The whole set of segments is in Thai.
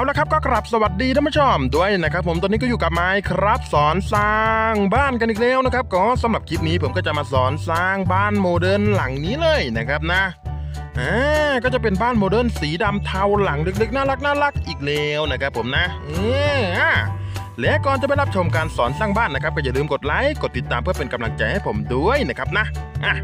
เอาละครับก็กลับสวัสดีท่านผู้ชมด้วยนะครับผมตอนนี้ก็อยู่กับไม้ครับสอนสร้างบ้านกันอีกแล้วนะครับก็สำหรับคลิปนี้ผมก็จะมาสอนสร้างบ้านโมเดิร์นหลังนี้เลยนะครับนะอ่าก็จะเป็นบ้านโมเดิร์นสีดำเทาหลังเล็กๆน่ารักน่ารักอีกแล้วนะครับผมนะเอออะและก่อนจะไปรับชมการสอนสร้างบ้านนะครับ ก็อย่าลืมกดไลค์กดติดตามเพื่อเป็นกำลังใจให้ผมด้วยนะครับนะอะ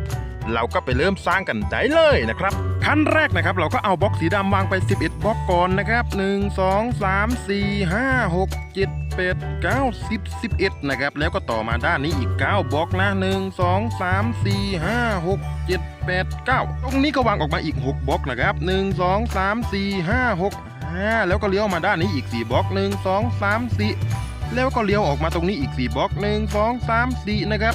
เราก็ไปเริ่มสร้างกันได้เลยนะครับ ขั้นแรกนะครับ เราก็เอาบล็อกสีดำวางไป 11 บล็อกก่อนนะครับ 1 2 3 4 5 6 7 8 9 10 11 นะครับ แล้วก็ต่อมาด้านนี้อีก 9 บล็อกนะ 1 2 3 4 5 6 7 8 9 ตรงนี้ก็วางออกมาอีก 6 บล็อกนะครับ 1 2 3 4 5 6 5 แล้วก็เลี้ยวมาด้านนี้อีก 4 บล็อก 1 2 3 4แล้วก็เลี้ยวออกมาตรงนี้อีก 4 บล็อก 1 2 3 4 นะครับ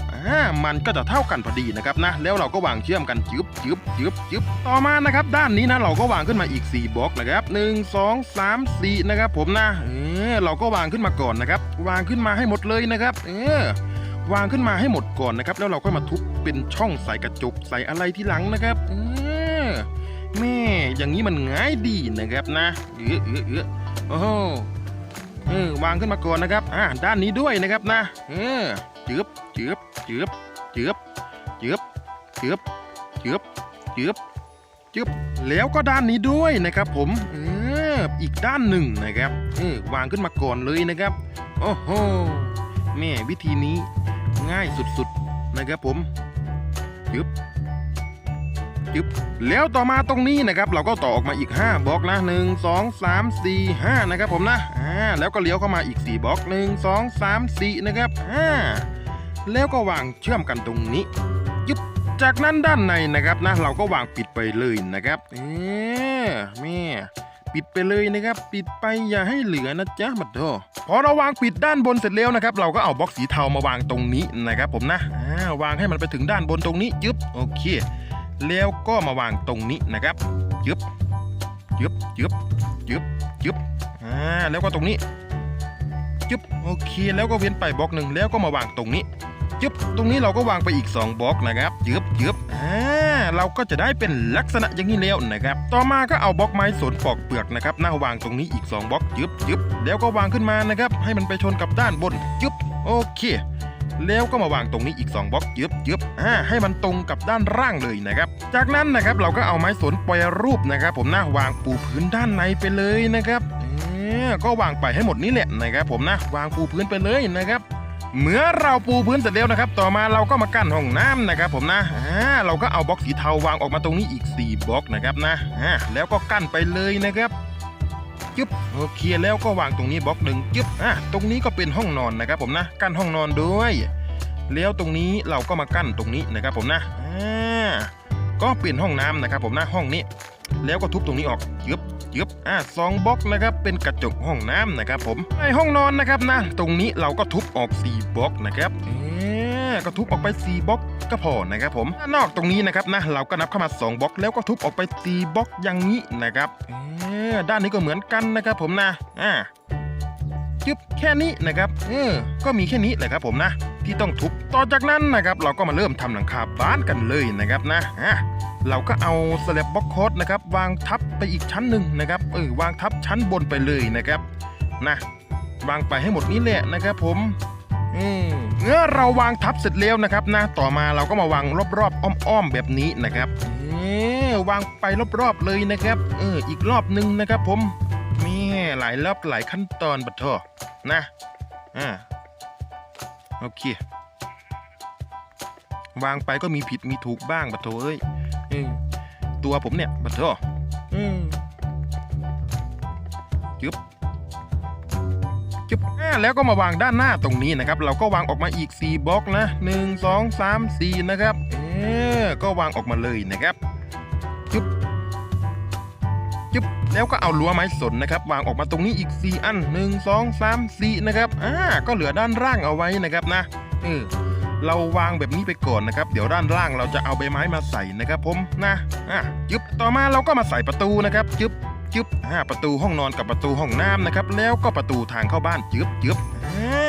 มันก็จะเท่ากันพอดีนะครับนะ แล้วเราก็วางเชื่อมกันจึบจึบจึบจึบต่อมานะครับ ด้านนี้นะเราก็วางขึ้นมาอีก 4บล็อกนะครับ1 2 3 4นะครับผมนะเออเราก็วางขึ้นมาก่อนนะครับ วางขึ้นมาให้หมดเลยนะครับ เออวางขึ้นมาให้หมดก่อนนะครับ แล้วเราก็มาทุบเป็นช่องใส่กระจกใส่อะไรที่หลังนะครับเออแม่อย่างนี้มันง่ายดีนะครับนะเออเออเออโอ้โห เออวางขึ้นมาก่อนนะครับอ่าด้านนี้ด้วยนะครับนะเออจืบจืบจืบจืบจืบจืบจืบจืบจืบแล้วก็ด้านนี้ด้วยนะครับ ผมเอออีกด้านหนึ่งนะครับเออวางขึ้นมาก่อนเลยนะครับโอ้โหแม่วิธีนี้ง่ายสุดๆนะครับผมจึบ จึบแล้วต่อมาตรงนี้นะครับเราก็ต่อออกมาอีก 5บล็อกนะ 1 2 3 4 5นะครับผมนะอ่าแล้วก็เลี้ยวเข้ามาอีก 4บล็อก 1 2 3 4นะครับอ่าแล้วก็วางเชื่อมกันตรงนี้ยึบจากนั้นด้านในนะครับนะเราก็วางปิดไปเลยนะครับเออแม่ปิดไปเลยนะครับ ปิดไปอย่าให้เหลือนะจ๊ะบัดโดพอเราวางปิดด้านบนเสร็จแล้วนะครับ เราก็เอาบล็อกสีเทามาวางตรงนี้นะครับผมนะาวางให้มันไปถึงด้านบนตรงนี้ยึบโอเค แล้วก็มาวางตรงนี้นะครับยึบยึบยึบยึบยึบอ่าแล้วก็ตรงนี้ยึบโอเคแล้วก็เว้นไปบล็อกหนึ่งแล้วก็มาวางตรงนี้ยึบตรงนี้เราก็วางไปอีก 2บล็อกนะครับยึบยึบอ่าเราก็จะได้เป็นลักษณะอย่างนี้แล้วนะครับ ต่อมาก็เอาบล็อกไม้สนปอกเปลือกนะครับหน้าวางตรงนี้อีก 2บล็อกยึบยึบแล้วก็วางขึ้นมานะครับ ให้มันไปชนกับด้านบนยึบโอเค แล้วก็มาวางตรงนี้อีก2บล็อกยึบยึบอ่าให้มันตรงกับด้านล่างเลยนะครับ จากนั้นนะครับเราก็เอาไม้สนปล่อยรูปนะครับ ผมนะวางปูพื้นด้านในไปเลยนะครับเออก็วางไปให้หมดนี้แหละนะครับ ผมนะวางปูพื้นไปเลยนะครับเมื่อเราปูพื้นเสร็จแล้วนะครับ ต่อมาเราก็มากั้นห้องน้ำนะครับ ผมนะอ่าเราก็เอาบล็อกสีเทาวางออกมาตรงนี้อีก 4บล็อกนะครับนะอ่าแล้วก็กั้นไปเลยนะครับ จึ๊บโอเคแล้วก็วางตรงนี้บล็อกหนึ่งจึ๊บอ่าตรงนี้ก็เป็นห้องนอนนะครับผมนะกั้นห้องนอนด้วย แล้วตรงนี้เราก็มากั้นตรงนี้นะครับผมนะอ่าก็เปลี่ยนห้องน้ำนะครับ ผมนะห้องนี้ แล้วก็ทุบตรงนี้ออกยึบยึบอ่าสองบล็อกนะครับเป็นกระจกห้องน้ำนะครับ ผมในห้องนอนนะครับนะ ตรงนี้เราก็ทุบออก4บล็อกนะครับเก็ทุบออกไป 4บล็อกก็พอนะครับผมนอกตรงนี้นะครับนะเราก็นับเข้ามา 2บล็อกแล้วก็ทุบออกไป4บล็อกอย่างนี้นะครับเออด้านนี้ก็เหมือนกันนะครับผมนะอ่าจึ๊บแค่นี้นะครับเออก็มีแค่นี้แหละครับผมนะที่ต้องทุบต่อจากนั้นนะครับเราก็มาเริ่มทำหลังคาบ้านกันเลยนะครับนะอะเราก็เอาสแลบบล็อกโคดนะครับวางทับไปอีกชั้นหนึ่งนะครับเออวางทับชั้นบนไปเลยนะครับนะวางไปให้หมดนี้แหละนะครับผม อืมเมื่อเราวางทับเสร็จแล้วนะครับนะ ต่อมาเราก็มาวางรอบๆอ้อมๆแบบนี้นะครับเออวางไปรอบๆเลยนะครับ เออ อีกรอบหนึ่งนะครับ ผมแม่หลายรอบหลายขั้นตอนบัดทอนะอ่าโอเควางไปก็มีผิดมีถูกบ้างบัดโทเอ้ยเออตัวผมเนี่ยบัดทออืมจึ๊บ จึ๊บแล้วก็มาวางด้านหน้าตรงนี้นะครับ เราก็วางออกมาอีก 4บล็อกนะ 1 2 3 4 นะครับ เออก็วางออกมาเลยนะครับจึ๊บจึ๊บแล้วก็เอารั้วไม้สนนะครับ วางออกมาตรงนี้อีก 4 อัน 1 2 3 4 นะครับ อ่า ก็เหลือด้านล่างเอาไว้นะครับนะ เออ เราวางแบบนี้ไปก่อนนะครับ เดี๋ยวด้านล่างเราจะเอาใบไม้มาใส่นะครับผมนะ อะจึ๊บต่อมาเราก็มาใส่ประตูนะครับจึ๊บ จึ๊บอ่าประตูห้องนอนกับประตูห้องน้ำนะครับ แล้วก็ประตูทางเข้าบ้านจึ๊บจึ๊บอ่า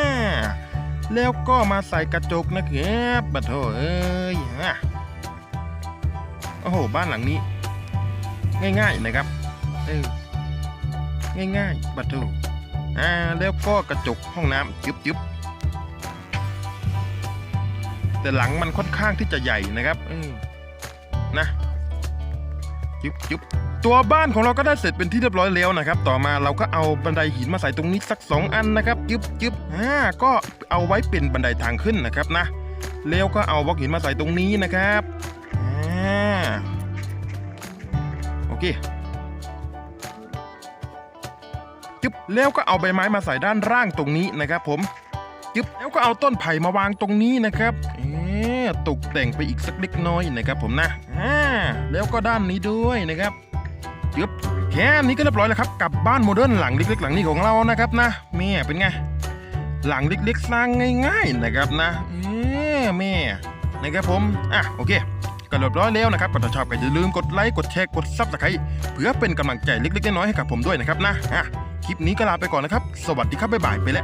แล้วก็มาใส่กระจกนะครับบัดโถเอ้ยอะโอ้โห บ้านหลังนี้ ง่ายๆนะครับเออง่ายๆบัตเทิลอ่าแล้วก็กระจกห้องน้ำจึ๊บจึ๊บแต่หลังมันค่อนข้างที่จะใหญ่นะครับเออนะจึ๊บจึ๊บ ตัวบ้านของเราก็ได้เสร็จเป็นที่เรียบร้อยแล้วนะครับ ต่อมาเราก็เอาบันไดหินมาใส่ตรงนี้สักสองอันนะครับจึบจึบอ่าก็เอาไว้เป็นบันไดทางขึ้นนะครับนะแล้วก็เอาบล็อกหินมาใส่ตรงนี้นะครับอ่าโอเคจึบแล้วก็เอาใบไม้มาใส่ด้านล่างตรงนี้นะครับ ผมจึบแล้วก็เอาต้นไผ่มาวางตรงนี้นะครับเอ๊ตกแต่งไปอีกสักเล็กน้อยนะครับ ผมนะอ่าแล้วก็ด้านนี้ด้วยนะครับ จึ๊บแค่นี้ก็เรียบร้อยแล้วครับกับบ้านโมเดิร์นหลังเล็กๆ หลังนี้ของเรานะครับนะแม่เป็นไงหลังเล็กๆ สร้างง่ายๆนะครับนะเอ๊แม่นะครับผมอะโอเคก็เรียบร้อยแล้วนะครับก็ถ้าชอบก็อย่าลืมกดไลค์กดแชร์กดซับสไครต์เพื่อเป็นกำลังใจเล็กๆน้อยๆให้กับผมด้วยนะครับนะอะคลิปนี้ก็ลาไปก่อนนะครับ สวัสดีครับบ๊ายบายไปแล้ว